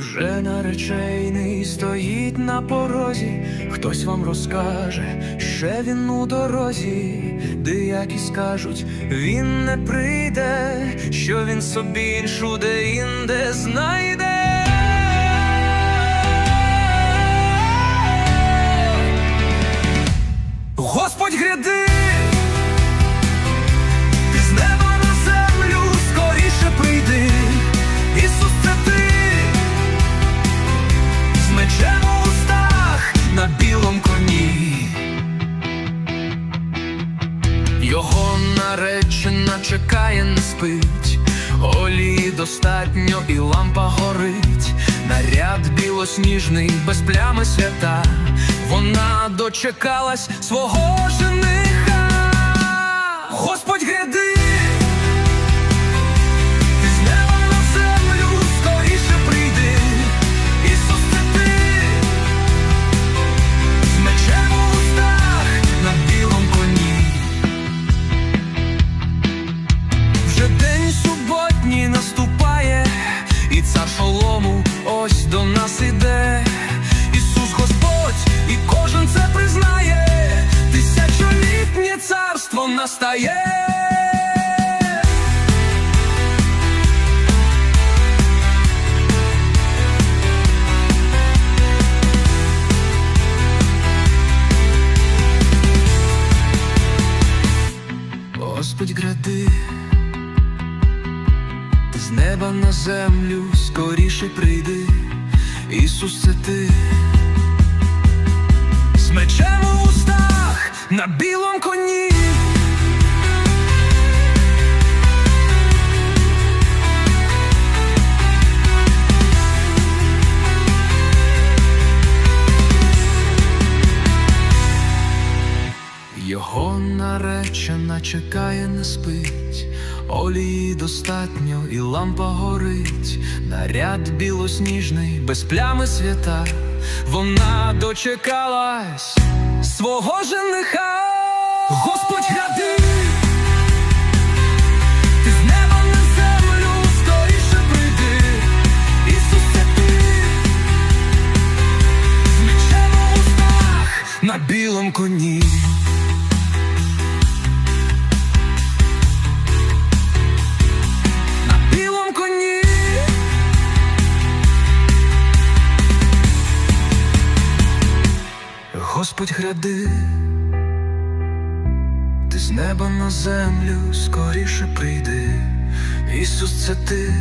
Вже наречений стоїть на порозі, хтось вам розкаже, ще він у дорозі, деякі скажуть, він не прийде, що він собі іншу де інде знайде. Господь гряди, з у устах на білом коні. Його наречена чекає, не спить, олії достатньо і лампа горить, наряд білосніжний, без плями свята, вона дочекалась свого жениха. Господь гряди, настає. Господь гради, з неба на землю скоріше прийди, Ісус, це ти, наречена чекає, не спить, олії достатньо, і лампа горить, наряд білосніжний, без плями свята, вона дочекалась свого жениха, Господь неба на землю скоріше Господь гряди, ти з неба на землю скоріше прийди, Ісус, це ти,